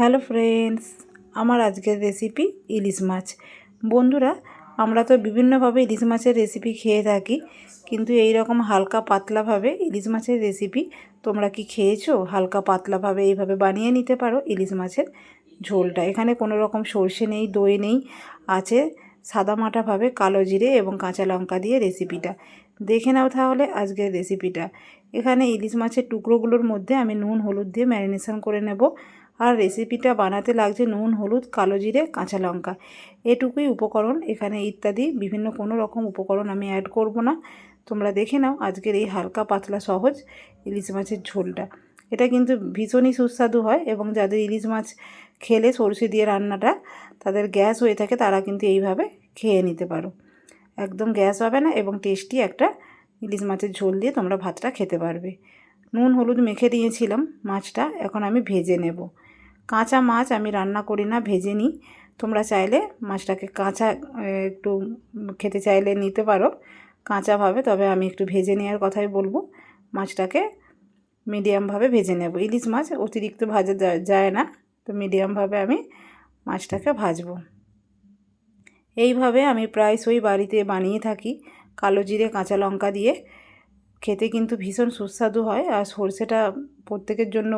Hello friends, আমার আজকের recipe ইলিশ মাছ। বন্ধুরা, আমরা তো বিভিন্নভাবে ইলিশ মাছের রেসিপি খেয়ে থাকি, কিন্তু এই রকম হালকা পাতলাভাবে ইলিশ মাছের রেসিপি তোমরা কি খেয়েছো? হালকা পাতলাভাবে এইভাবে বানিয়ে নিতে পারো ইলিশ মাছের ঝোলটা। এখানে কোনো রকম সর্ষে নেই, দই নেই, আছে সাদামাটাভাবে কালো জিরে এবং কাঁচা লঙ্কা দিয়ে রেসিপিটা। দেখে নাও তাহলে আজকের রেসিপিটা। এখানে ইলিশ মাছের টুকরোগুলোর মধ্যে আমি নুন, হলুদ দিয়ে ম্যারিনেশন করে নেব। আর রেসিপিটা বানাতে লাগছে নুন, হলুদ, কালো জিরে, কাঁচা লঙ্কা। এটুকুই উপকরণ এখানে ইত্যাদি, বিভিন্ন কোনো রকম উপকরণ আমি অ্যাড করব না। তোমরা দেখে নাও আজকের এই হালকা পাতলা সহজ ইলিশ মাছের ঝোলটা। এটা কিন্তু ভীষণই সুস্বাদু হয় এবং যাদের ইলিশ মাছ খেলে সরষে দিয়ে রান্নাটা তাদের গ্যাস হয়ে থাকে, তারা কিন্তু এইভাবে খেয়ে নিতে পারো। একদম গ্যাস হবে না এবং টেস্টি একটা ইলিশ মাছের ঝোল দিয়ে তোমরা ভাতটা খেতে পারবে। নুন, হলুদ মেখে দিয়েছিলাম মাছটা, এখন আমি ভেজে নেব। কাঁচা মাছ আমি রান্না করি না, ভেজে নিই। তোমরা চাইলে মাছটাকে কাঁচা একটু খেতে চাইলে নিতে পারো কাঁচাভাবে, তবে আমি একটু ভেজে নেওয়ার কথাই বলব। মাছটাকে মিডিয়ামভাবে ভেজে নেব। ইলিশ মাছ অতিরিক্ত ভাজা যায় না, তো মিডিয়ামভাবে আমি মাছটাকে ভাজবো। এইভাবে আমি প্রায়শই বাড়িতে বানিয়ে থাকি কালো জিরে, কাঁচা লঙ্কা দিয়ে। খেতে কিন্তু ভীষণ সুস্বাদু হয়, আর সর্ষেটা প্রত্যেকের জন্য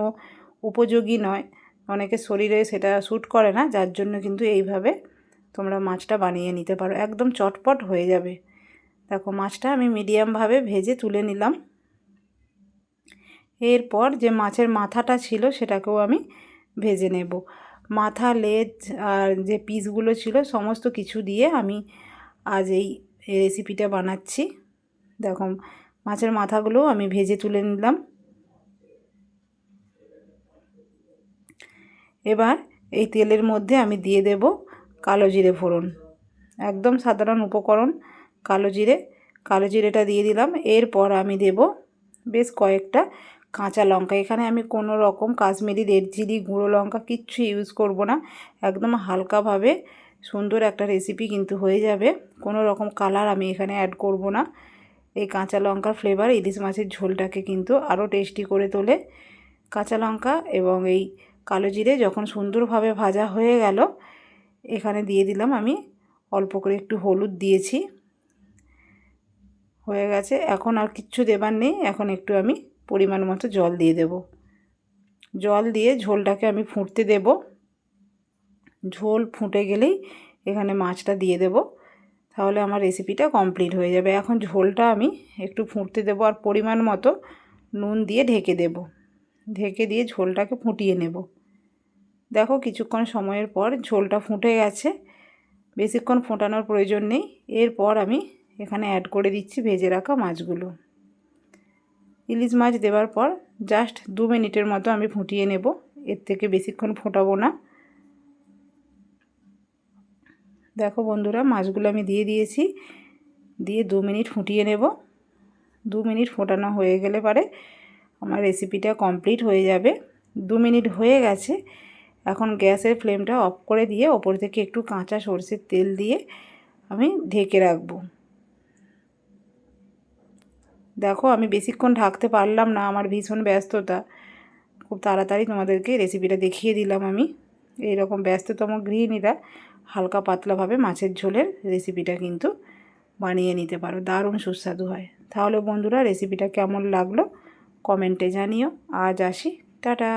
উপযোগী নয়। অনেকের শরীরে সেটা শ্যুট করে না, যার জন্য কিন্তু এইভাবে তোমরা মাছটা বানিয়ে নিতে পারো। একদম চটপট হয়ে যাবে। দেখো, মাছটা আমি মিডিয়ামভাবে ভেজে তুলে নিলাম। এরপর যে মাছের মাথাটা ছিল, সেটাকেও আমি ভেজে নেব। মাথা, লেজ আর যে পিসগুলো ছিল, সমস্ত কিছু দিয়ে আমি আজ এই রেসিপিটা বানাচ্ছি। দেখো, মাছের মাথাগুলো আমি ভেজে তুলে নিলাম। এবার এই তেলের মধ্যে আমি দিয়ে দেব কালো জিরে ফোড়ন। একদম সাধারণ উপকরণ, কালো জিরে। কালো জিরেটা দিয়ে দিলাম। এরপর আমি দেব বেশ কয়েকটা কাঁচা লঙ্কা। এখানে আমি কোনো রকম কাশ্মীরি রেড চিলি, গুঁড়ো লঙ্কা কিচ্ছু ইউজ করব না। একদম হালকাভাবে সুন্দর একটা রেসিপি কিন্তু হয়ে যাবে। কোনো রকম কালার আমি এখানে অ্যাড করব না। এই কাঁচা লঙ্কার ফ্লেভার ইলিশ মাছের ঝোলটাকে কিন্তু আরও টেস্টি করে তোলে। কাঁচা লঙ্কা এবং এই কালো জিরে যখন সুন্দরভাবে ভাজা হয়ে গেল, এখানে দিয়ে দিলাম আমি অল্প করে একটু হলুদ দিয়েছি। হয়ে গেছে, এখন আর কিচ্ছু দেবার নেই, এখন একটু আমি পরিমাণ মতো জল দিয়ে দেব। জল দিয়ে ঝোলটাকে আমি ফুটতে দেব। ঝোল ফুটে গেলেই এখানে মাছটা দিয়ে দেব, তাহলে আমার রেসিপিটা কমপ্লিট হয়ে যাবে। এখন ঝোলটা আমি একটু ফুটতে দেব আর পরিমাণ মতো নুন দিয়ে ঢেকে দেব। ঢেকে দিয়ে ঝোলটাকে ফুটিয়ে নেব। দেখো কিছুক্ষণ সময়ের পর ঝোলটা ফুটে গেছে। বেশিক্ষণ ফোটানোর প্রয়োজন নেই। এরপর আমি এখানে অ্যাড করে দিচ্ছি ভেজে রাখা মাছগুলো। ইলিশ মাছ দেওয়ার পর জাস্ট দু মিনিটের মতো আমি ফুটিয়ে নেব। এর থেকে বেশিক্ষণ ফোটাবো না। দেখো বন্ধুরা, মাছগুলো আমি দিয়ে দিয়েছি। দিয়ে দু মিনিট ফুটিয়ে নেব। দু মিনিট ফোটানো হয়ে গেলে পারে আমার রেসিপিটা কমপ্লিট হয়ে যাবে। দু মিনিট হয়ে গেছে। এখন গ্যাসের ফ্লেমটা অফ করে দিয়ে ওপর থেকে একটু কাঁচা সর্ষের তেল দিয়ে আমি ঢেকে রাখব। দেখো, আমি বেশিক্ষণ ঢাকতে পারলাম না, আমার ভীষণ ব্যস্ততা। খুব তাড়াতাড়ি তোমাদেরকে রেসিপিটা দেখিয়ে দিলাম আমি। এইরকম ব্যস্ততম গৃহিণীরা হালকা পাতলাভাবে মাছের ঝোলের রেসিপিটা কিন্তু বানিয়ে নিতে পারো। দারুণ সুস্বাদু হয়। তাহলে বন্ধুরা রেসিপিটা কেমন লাগল? কমেন্টে জানিও। আজ আসি। টাটা!